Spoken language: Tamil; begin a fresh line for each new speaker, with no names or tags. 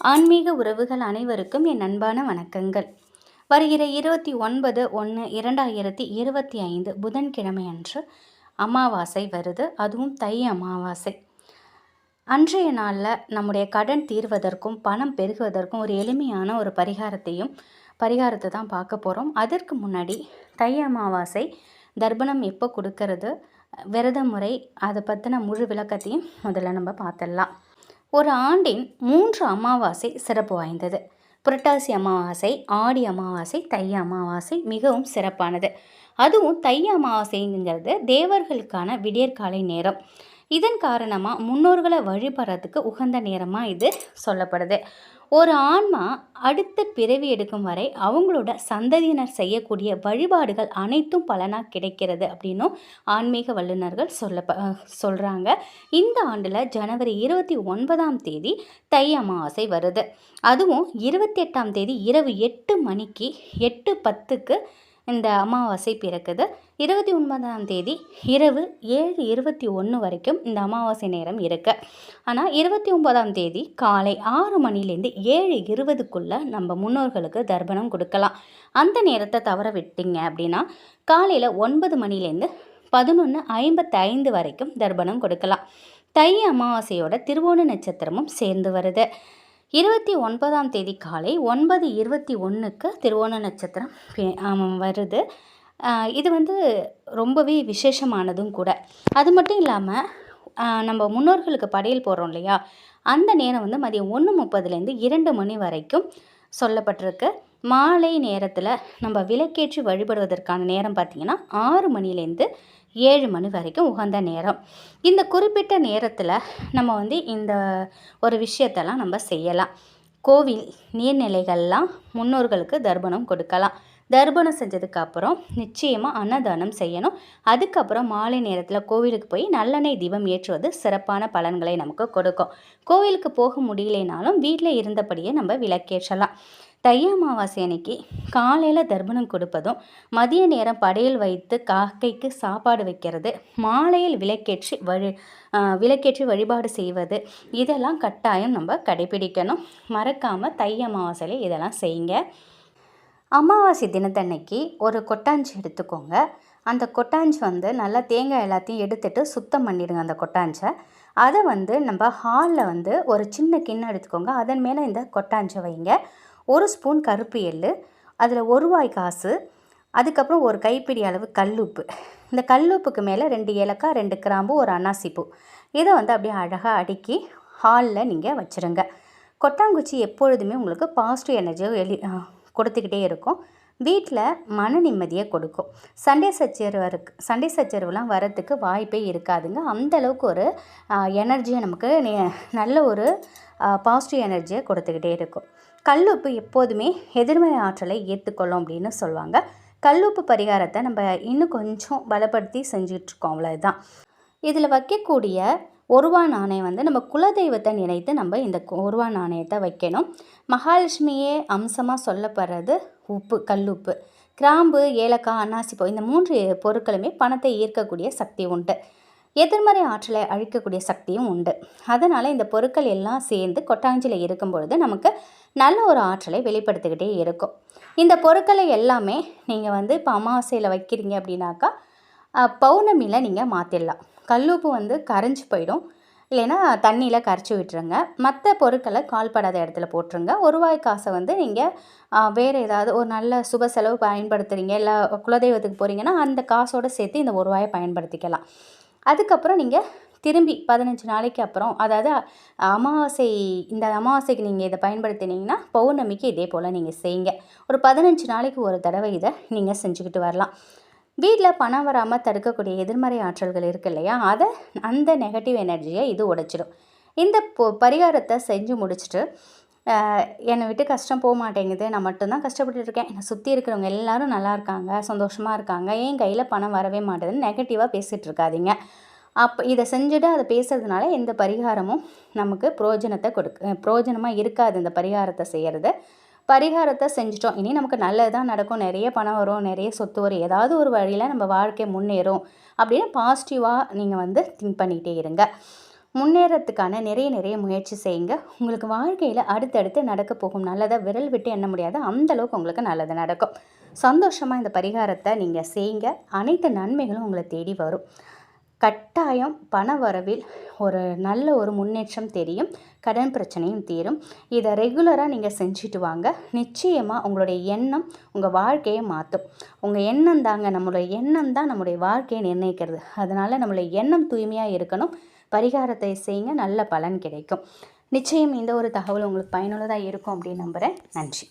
ஆன்மீக உறவுகள் அனைவருக்கும் என் அன்பான வணக்கங்கள். வருகிற இருபத்தி ஒன்பது ஒன்று இரண்டாயிரத்தி இருபத்தி ஐந்து புதன்கிழமை அன்று அமாவாசை வருது. அதுவும் தை அமாவாசை. அன்றைய நாளில் நம்முடைய கடன் தீர்வதற்கும் பணம் பெருகுவதற்கும் ஒரு எளிமையான ஒரு பரிகாரத்தையும் பரிகாரத்தை தான் பார்க்க போகிறோம் அதற்கு முன்னாடி தை அமாவாசை தர்ப்பணம் எப்போ கொடுக்கறது விரத முறை அதை பற்றின முழு விளக்கத்தையும் முதல்ல நம்ம பார்த்துடலாம். ஒரு ஆண்டின் மூன்று அமாவாசை சிறப்பு வாய்ந்தது. புரட்டாசி அமாவாசை ஆடி அமாவாசை தை அமாவாசை மிகவும் சிறப்பானது. அதுவும் தை அமாவாசைங்கிறது தேவர்களுக்கான விடியற்காலை நேரம். இதன் காரணமாக முன்னோர்களை வழிபடுறதுக்கு உகந்த நேரமாக இது சொல்லப்படுது. ஒரு ஆன்மா அடுத்த பிறவி எடுக்கும் வரை அவங்களோட சந்ததியினர் செய்யக்கூடிய வழிபாடுகள் அனைத்தும் பலனாக கிடைக்கிறது அப்படின்னும் ஆன்மீக வல்லுநர்கள் சொல்ல சொல்கிறாங்க இந்த ஆண்டில் ஜனவரி இருபத்தி ஒன்பதாம் தேதி தை அமாவாசை வருது. அதுவும் இருபத்தி எட்டாம் தேதி இரவு எட்டு மணிக்கு எட்டு பத்துக்கு இந்த அமாவாசை பிறக்குது. இருபத்தி ஒன்பதாம் தேதி இரவு ஏழு இருபத்தி ஒன்று வரைக்கும் இந்த அமாவாசை நேரம் இருக்குது ஆனால் இருபத்தி ஒன்பதாம் தேதி காலை ஆறு மணிலேருந்து ஏழு இருபதுக்குள்ளே நம்ம முன்னோர்களுக்கு தர்ப்பணம் கொடுக்கலாம். அந்த நேரத்தை தவற விட்டீங்க அப்படின்னா காலையில் ஒன்பது மணிலேருந்து பதினொன்று ஐம்பத்தைந்து வரைக்கும் தர்ப்பணம் கொடுக்கலாம். தை அமாவாசையோட திருவோண நட்சத்திரமும் சேர்ந்து வருது. இருபத்தி ஒன்பதாம் தேதி காலை ஒன்பது இருபத்தி ஒன்றுக்கு திருவோண நட்சத்திரம் வருது. இது வந்து ரொம்பவே விசேஷமானதும் கூட. அது மட்டும் இல்லாமல் நம்ம முன்னோர்களுக்கு படையல் போடுறோம் இல்லையா? அந்த நேரம் வந்து மதியம் ஒன்று முப்பதுலேருந்து இரண்டு மணி வரைக்கும் சொல்லப்பட்டிருக்கு. மாலை நேரத்தில் நம்ம விளக்கேற்றி வழிபடுவதற்கான நேரம் பார்த்திங்கன்னா ஆறு மணிலேருந்து ஏழு மணி வரைக்கும் உகந்த நேரம். இந்த குறிப்பிட்ட நேரத்தில் நம்ம வந்து இந்த ஒரு விஷயத்தெல்லாம் நம்ம செய்யலாம். கோவில் நீர்நிலைகள்லாம் முன்னோர்களுக்கு தர்ப்பணம் கொடுக்கலாம். தர்ப்பணம் செஞ்சதுக்கு அப்புறம் நிச்சயமாக அன்னதானம் செய்யணும். அதுக்கப்புறம் மாலை நேரத்தில் கோவிலுக்கு போய் நல்லெண்ணெய் தீபம் ஏற்றுவது சிறப்பான பலன்களை நமக்கு கொடுக்கும். கோவிலுக்கு போக முடியலைனாலும் வீட்டில் இருந்தபடியே நம்ம விளக்கேற்றலாம். தை அமாவாசை அன்னைக்கு காலையில் தர்ப்பணம் கொடுப்பதும் மதிய நேரம் படையல் வைத்து காக்கைக்கு சாப்பாடு வைக்கிறது மாலையில் விளக்கேற்றி வழி விளக்கேற்றி வழிபாடு செய்வது இதெல்லாம் கட்டாயம் நம்ம கடைபிடிக்கணும். மறக்காமல் தை அமாவாசையில் இதெல்லாம் செய்யுங்க. அமாவாசை தினத்தன்னைக்கு ஒரு கொட்டாஞ்சி எடுத்துக்கோங்க. அந்த கொட்டாஞ்சி வந்து நல்லா தேங்காய் எல்லாத்தையும் எடுத்துட்டு சுத்தம் பண்ணிடுங்க அந்த கொட்டாஞ்சை. அதை வந்து நம்ம ஹாலில் வந்து ஒரு சின்ன கிண்ணம் எடுத்துக்கோங்க. அதன் மேலே இந்த கொட்டாஞ்சை வைங்க. ஒரு ஸ்பூன் கருப்பு எள் அதில் ஒரு காசு அதுக்கப்புறம் ஒரு கைப்பிடி அளவு கல்லுப்பு. இந்த கல்லுப்புக்கு மேலே ரெண்டு ஏலக்காய் ரெண்டு கிராம்பு ஒரு அன்னாசிப்பூ. இதை வந்து அப்படியே அழகாக அடுக்கி ஹாலில் நீங்கள் வச்சுருங்க. கொட்டாங்குச்சி எப்பொழுதுமே உங்களுக்கு பாசிட்டிவ் எனர்ஜியை வெளி கொடுத்துக்கிட்டே இருக்கும். வீட்டில் மன நிம்மதியை கொடுக்கும். சண்டே சச்சரவு சண்டே சச்சரவுலாம் வரத்துக்கு வாய்ப்பே இருக்காதுங்க. அந்தளவுக்கு ஒரு எனர்ஜியை நமக்கு நல்ல ஒரு பாசிட்டிவ் எனர்ஜியை கொடுத்துக்கிட்டே இருக்கும். கல்லுப்பு எப்போதுமே எதிர்மறை ஆற்றலை ஏற்றுக்கொள்ளும் அப்படின்னு சொல்லுவாங்க. கல்லுப்பு பரிகாரத்தை நம்ம இன்னும் கொஞ்சம் பலப்படுத்தி செஞ்சிட்ருக்கோம் அவ்வளோதான் இதில் வைக்கக்கூடிய ஒருவா நாணயம் வந்து நம்ம குலதெய்வத்தை நினைத்து நம்ம இந்த ஒருவா நாணயத்தை வைக்கணும். மகாலட்சுமியே அம்சமாக சொல்லப்படுறது உப்பு கல்லுப்பு. கிராம்பு ஏலக்காய் அன்னாசிப்பூ இந்த மூன்று பொருட்களுமே பணத்தை ஈர்க்கக்கூடிய சக்தி உண்டு. எதிர்மறை ஆற்றலை அழிக்கக்கூடிய சக்தியும் உண்டு. அதனால் இந்த பொருட்கள் எல்லாம் சேர்ந்து கொட்டாஞ்சியில் இருக்கும் பொழுது நமக்கு நல்ல ஒரு ஆற்றலை வெளிப்படுத்திக்கிட்டே இருக்கும். இந்த பொருட்களை எல்லாமே நீங்கள் வந்து இப்போ அமாவாசையில் வைக்கிறீங்க அப்படின்னாக்கா பௌர்ணமியில் நீங்கள் மாற்றிடலாம் கல்லுப்பு வந்து கரைஞ்சி போயிடும். இல்லைன்னா தண்ணியில் கரைச்சி விட்டுருங்க. மற்ற பொருட்களை கால்படாத இடத்துல போட்டுருங்க. ஒரு ரூபாய் காசை வந்து நீங்கள் வேறு ஏதாவது ஒரு நல்ல சுப செலவு பயன்படுத்துகிறீங்க இல்லை குலதெய்வத்துக்கு போகிறீங்கன்னா அந்த காசோடு சேர்த்து இந்த ஒரு ரூபாயை பயன்படுத்திக்கலாம். அதுக்கப்புறம் நீங்கள் திரும்பி பதினஞ்சு நாளைக்கு அப்புறம் அதாவது அமாவாசை இந்த அமாவாசைக்கு நீங்கள் இதை பயன்படுத்தினீங்கன்னா பௌர்ணமிக்கு இதே போல் நீங்கள் செய்யுங்க. ஒரு பதினஞ்சு நாளைக்கு ஒரு தடவை இதை நீங்கள் செஞ்சுக்கிட்டு வரலாம். வீட்டில் பணம் வராமல் தடுக்கக்கூடிய எதிர்மறை ஆற்றல்கள் இருக்குது இல்லையா? அதை அந்த நெகட்டிவ் எனர்ஜியை இது உடைச்சிடும். இந்த பொ பரிகாரத்தை செஞ்சு முடிச்சுட்டு என்னை விட்டு கஷ்டம் போக மாட்டேங்குது. நான் மட்டும்தான் கஷ்டப்பட்டு இருக்கேன். என்னை சுற்றி இருக்கிறவங்க எல்லோரும் நல்லா இருக்காங்க சந்தோஷமாக இருக்காங்க. என் கையில் பணம் வரவே மாட்டேதுன்னு நெகட்டிவாக பேசிகிட்டு இருக்காதிங்க. அப்போ இதை செஞ்சுட்டு அதை பேசுறதுனால எந்த பரிகாரமும் நமக்கு புரோஜனத்தை கொடுக்க புரோஜனமாக இருக்காது. இந்த பரிகாரத்தை செய்கிறது பரிகாரத்தை செஞ்சிட்டோம். இனி நமக்கு நல்லதுதான் நடக்கும். நிறைய பணம் வரும். நிறைய சொத்து வரும். ஏதாவது ஒரு வழியில் நம்ம வாழ்க்கை முன்னேறும் அப்படின்னு பாசிட்டிவாக நீங்கள் வந்து திங்க் பண்ணிகிட்டே இருங்க. முன்னேறத்துக்கான நிறைய நிறைய முயற்சி செய்யுங்க. உங்களுக்கு வாழ்க்கையில் அடுத்தடுத்து நடக்க போகும். நல்லதை விரல் விட்டு எண்ண முடியாது. அந்தளவுக்கு உங்களுக்கு நல்லது நடக்கும். சந்தோஷமாக இந்த பரிகாரத்தை நீங்கள் செய்யுங்க. அனைத்து நன்மைகளும் உங்களை தேடி வரும். கட்டாயம் பண வரவில் ஒரு நல்ல ஒரு முன்னேற்றம் தெரியும் கடன் பிரச்சனையும் தீரும். இதை ரெகுலராக நீங்கள் செஞ்சுட்டு வாங்க. நிச்சயமாக உங்களுடைய எண்ணம் உங்கள் வாழ்க்கையை மாற்றும் உங்கள் எண்ணம் தாங்க நம்மளுடைய எண்ணம் தான் நம்முடைய வாழ்க்கையை நிர்ணயிக்கிறது. அதனால் நம்மளுடைய எண்ணம் தூய்மையாக இருக்கணும். பரிகாரத்தை செய்யுங்க நல்ல பலன் கிடைக்கும். நிச்சயம் இந்த ஒரு தகவல் உங்களுக்கு பயனுள்ளதாக இருக்கும் அப்படின்னு நம்புகிறேன் நன்றி.